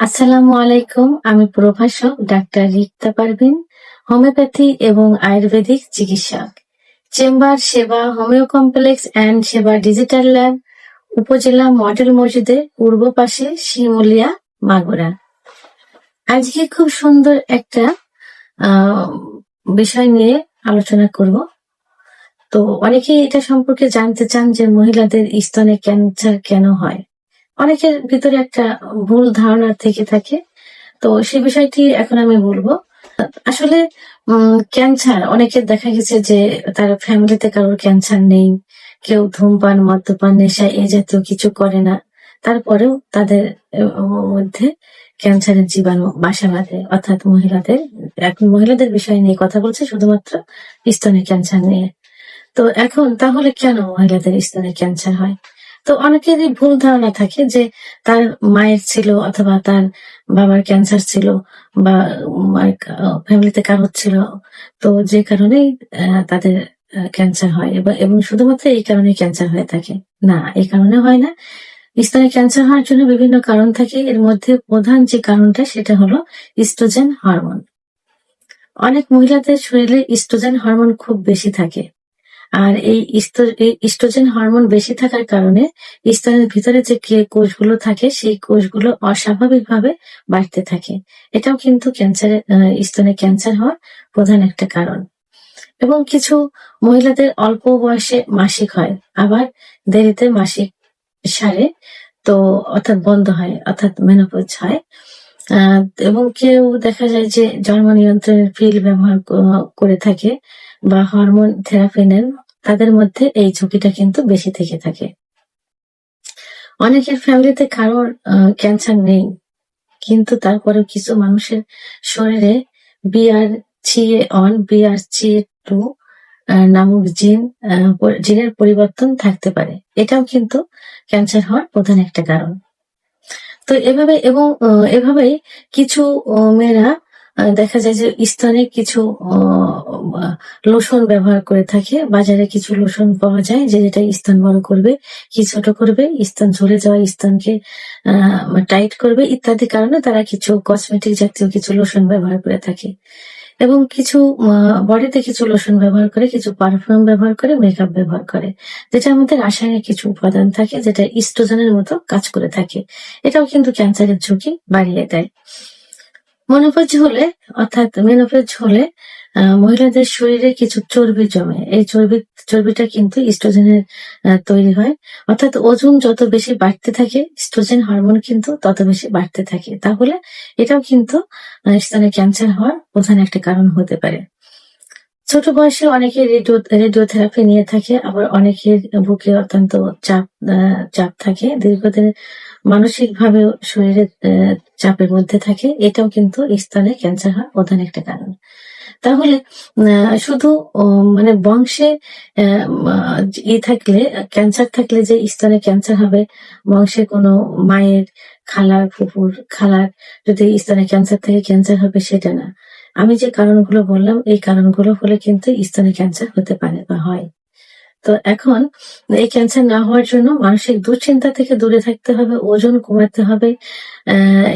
আসসালামু আলাইকুম, আমি প্রভাষক ডাক্তার রিক্তা পারভিন, হোমিওপ্যাথি এবং আয়ুর্বেদিক চিকিৎসক। Chamber Seba, homeo complex and Seba digital lab, upazila model মসজিদের পূর্ব পাশে শিমুলিয়া, মাগুরা। আজকে খুব সুন্দর একটা বিষয় নিয়ে আলোচনা করব। তো অনেকেই এটা সম্পর্কে জানতে চান যে মহিলাদের স্তনে ক্যান্সার কেন হয়। অনেকের ভিতরে একটা ভুল ধারণা থেকে থাকে। তো সেই বিষয়টি এখন আমি বলব। আসলে ক্যান্সার অনেকের দেখা গেছে যে তার ফ্যামিলিতে কারোর ক্যান্সার নেই, কেউ ধূমপান, মদ্যপান, নেশা এই জাতীয় কিছু করে না। তারপরেও তাদের মধ্যে ক্যান্সারের জীবাণু বাসা বাঁধে, অর্থাৎ মহিলাদের, এখন মহিলাদের বিষয় নিয়ে কথা বলছে শুধুমাত্র স্তনে ক্যান্সার নিয়ে। তো এখন তাহলে কেন মহিলাদের স্তনে ক্যান্সার হয়? অনেকেরই ভুল ধারণা থাকে যে তার মায়ের ছিল অথবা তার বাবার ক্যান্সার ছিল বা ফ্যামিলিতে কারোর ছিল। তো যে কারণেই তাদের ক্যান্সার হয় এবং শুধুমাত্র এই কারণে ক্যান্সার হয়ে থাকে। না, এই কারণে হয় না। স্তনে ক্যান্সার হওয়ার জন্য বিভিন্ন কারণ থাকে। এর মধ্যে প্রধান যে কারণটা, সেটা হলো ইস্ট্রোজেন হরমোন অনেক মহিলাদের শরীরে ইস্ট্রোজেন হরমোন খুব বেশি থাকে। আর এই ইস্টো- এই ইস্ট্রোজেন হরমোন বেশি থাকার কারণে স্তনের ভিতরে যে কোষগুলো থাকে, সেই কোষগুলো অস্বাভাবিকভাবে বাড়তে থাকে। এটাও কিন্তু ক্যান্সারের স্তনে ক্যান্সার হওয়ার প্রধান একটা কারণ। এবং কিছু মহিলাদের অল্প বয়সে মাসিক হয়, আবার দেরিতে মাসিক সারে, তো অর্থাৎ বন্ধ হয়, অর্থাৎ মেনোপজ হয়। এবং কেউ দেখা যায় যে জন্ম নিয়ন্ত্রণের পিল ব্যবহার করে থাকে বা হরমোন থেরাপি নেন, তাদের মধ্যে এই ঝুঁকিটা কিন্তু বেশি থেকে থাকে। অনেকের ফ্যামিলিতে কারোর ক্যান্সার নেই, কিন্তু তারপরেও কিছু মানুষের শরীরে BR CA one BR CA two নামক জিন জিনের পরিবর্তন থাকতে পারে। এটাও কিন্তু ক্যান্সার হওয়ার প্রধান একটা কারণ। তো এভাবে এবং এভাবেই কিছু মেয়েরা দেখা যায় যে স্থানে কিছু লোশন ব্যবহার করে থাকে। বাজারে কিছু লোশন পাওয়া যায় যে যেটা স্থান বড় করবে, কি ছোট করবে স্থান ঝরে যাওয়া স্তনকে টাইট করবে ইত্যাদি কারণে তারা কিছু কসমেটিক জাতীয় কিছু লোশন ব্যবহার করে থাকে। এবং কিছু বডিতে কিছু লোশন ব্যবহার করে, কিছু পারফিউম ব্যবহার করে মেকআপ ব্যবহার করে, যেটা আমাদের রাসায়নিক কিছু উপাদান থাকে, যেটা ইস্ট্রোজেনের মতো কাজ করে থাকে। এটাও কিন্তু ক্যান্সারের ঝুঁকি বাড়িয়ে দেয়। মনোপজ হলে, অর্থাৎ মেনোপজ হলে মহিলাদের শরীরে কিছু চর্বি জমে। এই চর্বি চর্বিটা কিন্তু ইস্ট্রোজেনের তৈরি হয়। অর্থাৎ ওজন যত বেশি বাড়তে থাকে, ইস্ট্রোজেন হরমোন কিন্তু তত বেশি বাড়তে থাকে। তাহলে এটাও কিন্তু স্তনে ক্যান্সার হওয়ার প্রধান একটা কারণ হতে পারে। ছোট বয়সে অনেকে রেডিও, রেডিওথেরাপি নিয়ে থাকে, আবার অনেকের বুকে অত্যন্ত চাপ চাপ থাকে, দীর্ঘদিন মানসিক ভাবে শরীরে চাপের মধ্যে থাকে। এটাও কিন্তু স্তনে ক্যান্সার হওয়ার প্রধান একটা কারণ। তাহলে শুধু মানে বংশে ই থাকলে ক্যান্সার থাকলে যে স্তনে ক্যান্সার হবে, বংশে কোনো মায়ের খালার, ফুফুর খালার যদি স্তনে ক্যান্সার থেকে ক্যান্সার হবে সেটা না। আমি যে কারণগুলো বললাম, এই কারণগুলো হলে কিন্তু স্তনে ক্যান্সার হতে পারে বা হয়। তো এখন এই ক্যান্সার না হওয়ার জন্য মানসিক দুশ্চিন্তা থেকে দূরে থাকতে হবে, ওজন কমাতে হবে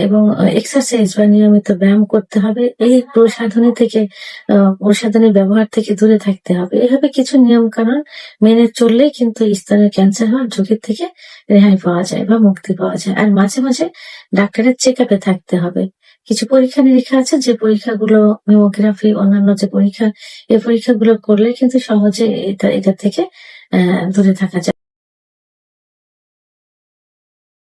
এবং এক্সারসাইজ বা নিয়মিত ব্যায়াম করতে হবে। এই প্রসাধনী থেকে প্রসাধনী ব্যবহার থেকে দূরে থাকতে হবে। এভাবে কিছু নিয়ম কানুন মেনে চললেই কিন্তু স্তনের ক্যান্সার হওয়ার ঝুঁকির থেকে রেহাই পাওয়া যায় বা মুক্তি পাওয়া যায়। আর মাঝে মাঝে ডাক্তারের চেক থাকতে হবে। কিছু পরীক্ষা নিরীক্ষা আছে, যে পরীক্ষাগুলো মেমোগ্রাফি অন্যান্য যে পরীক্ষা এই পরীক্ষাগুলো করলে কিন্তু সহজে এটা থেকে দূরে থাকা যায়।